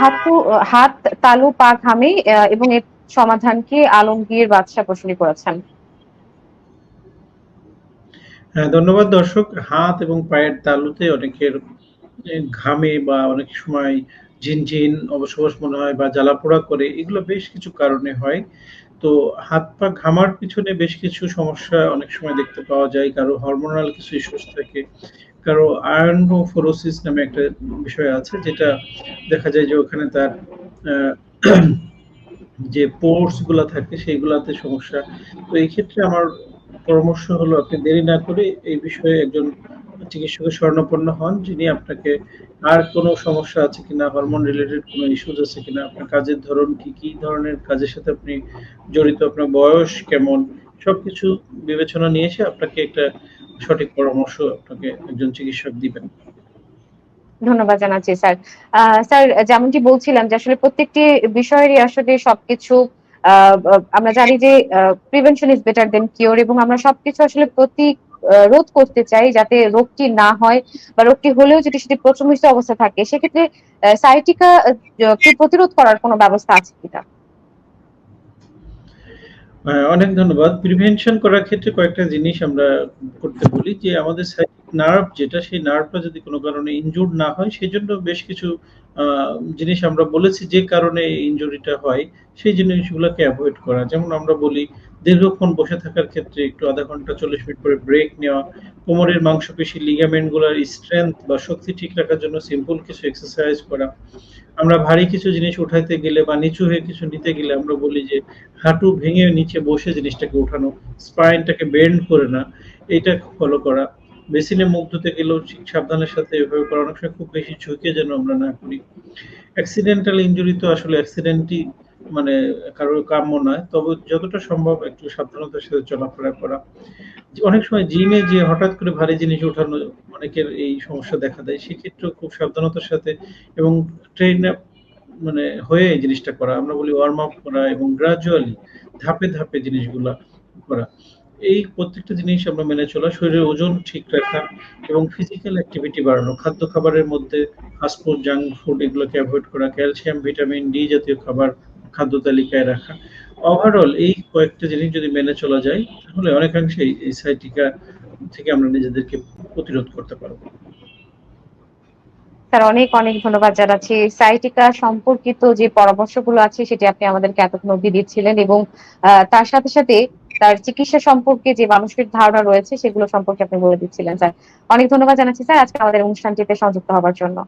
হাতু হাত তালু পা ঘামে এবং এর সমাধানকে আলমগীর বাদশা প্রশ্ন করেছেন। হ্যাঁ, ধন্যবাদ দর্শক। হাত এবং পায়ের তালুতে অনেকের ঘামে বা অনেক সময় ঝিনঝিন, অবশ মনে হয় বা জ্বালা-পোড়া করে এগুলো বেশ কিছু কারণে হয়। তো হাত-পা ঘামার পিছনে বেশ কিছু সমস্যা অনেক সময় দেখতে পাওয়া যায়। কারও হরমোনাল কিছু ইস্যুস থাকে। কারও আয়নোফোরোসিস নামে একটা বিষয় আছে যেটা দেখা যায় যে ওখানে তার যে পোরসগুলা থাকে সেইগুলাতে সমস্যা। তো এই ক্ষেত্রে আমার পরামর্শ হলো আপনি দেরি না করে এই বিষয়ে একজন চিকিৎসকের শরণাপন্ন হন। যিনি আপনাকে আর কোন সমস্যা আছে কিনা, হরমোন রিলেটেড কোন ইস্যুস আছে কিনা, আপনার কাজের ধরন কি, কি ধরনের কাজের সাথে আপনি জড়িত, আপনার বয়স কেমন, সবকিছু বিবেচনা নিয়ে এসে আপনাকে একটা সঠিক পরামর্শ আপনাকে একজন চিকিৎসক দিবেন। ধন্যবাদ জানাচ্ছি স্যার। স্যার যেমনটি বলছিলাম যে আসলে প্রত্যেকটি বিষয়েরই আসলে সবকিছু আমরা জানি যে prevention is better then cure এবং আমরা সবকিছু আসলে প্রতি রোধ করতে চাই যাতে রোগটি না হয় বা রোগটি হলেও যদি সেটি প্রচমিত অবস্থা থাকে, সেক্ষেত্রে সাইটিকা কি প্রতিরোধ করার কোনো ব্যবস্থা আছে কিনা? অনেক ধন্যবাদ। প্রিভেনশন করার ক্ষেত্রে কয়েকটা জিনিস আমরা করতে বলি, যে আমাদের সাইকিক নার্ভ যেটা সেই নার্ভটা যদি কোনো কারণে ইনজুরড না হয় সেজন্য বেশ কিছু জিনিস আমরা বলেছি যে কারণে ইনজুরিটা হয় সেই জিনিসগুলোকে অ্যাভয়েড করা। যেমন আমরা বলি দীর্ঘক্ষণ বসে থাকার ক্ষেত্রে একটু আধা ঘণ্টা ৪০ মিনিট করে ব্রেক নেওয়া, কোমরের মাংসপেশি লিগামেন্টগুলার স্ট্রেংথ বা শক্তি ঠিক রাখার জন্য সিম্পল কিছু এক্সারসাইজ করা। আমরা ভারী কিছু জিনিস উঠাইতে গেলে বা নিচু হয়ে কিছু নিতে গেলে আমরা বলি যে হাঁটু ভেঙে নিচে বসে জিনিসটাকে উঠানো, স্পাইনটাকে বেন্ড করে না, এটা ফলো করা। বেসিনে মুখ ধুতে গেলেও সাবধানের সাথে এভাবে করা। অনেক সময় খুব বেশি ঝুঁকে যেন আমরা না করি। অ্যাক্সিডেন্টাল ইঞ্জুরি তো আসলে অ্যাক্সিডেন্টই মানে কারও কাম্য নয়। তবে যতটা সম্ভব একটু সাবধানতার সাথে চলাফেরা করা। অনেক সময় জিমে যে হঠাৎ করে ভারী জিনিস ওঠানো অনেকের এই সমস্যা দেখা দেয়। সেক্ষেত্রেও খুব সাবধানতার সাথে এবং ট্রেন মানে হয়ে এই জিনিসটা করা। আমরা বলি ওয়ার্ম আপ করা এবং গ্রাজুয়ালি ধাপে, ধাপে জিনিসগুলা করা। এই প্রত্যেকটা জিনিস আমরা মেনে চলা, শরীরের ওজন ঠিক রাখা এবং ফিজিক্যাল অ্যাক্টিভিটি বাড়ানো। খাদ্য খাবারের মধ্যে ফাস্ট ফুড, জাঙ্ক ফুড এগুলোকে অ্যাভয়েড করা, ক্যালসিয়াম, ভিটামিন ডি জাতীয় খাবার খাদ্য তালিকায় রাখা। ওভারঅল এই কয়েকটা জিনিস যদি মেনে চলা যায় তাহলে অনেকাংশেই এই সাইটিকা থেকে আমরা নিজেদেরকে প্রতিরোধ করতে পারব। স্যার অনেক, অনেক ধন্যবাদ জানাচ্ছি। সায়াটিকা সম্পর্কিত যে পরামর্শগুলো আছে সেটি আপনি আমাদেরকে এতক্ষণ অবধি দিচ্ছিলেন এবং তার সাথে, সাথে তার চিকিৎসা সম্পর্কে যে মানুষের ধারণা রয়েছে, সেগুলো সম্পর্কে আপনি বলে দিচ্ছিলেন, স্যার। অনেক ধন্যবাদ জানাচ্ছি, স্যার আজকে আমাদের অনুষ্ঠানটিতে সংযুক্ত হওয়ার জন্য।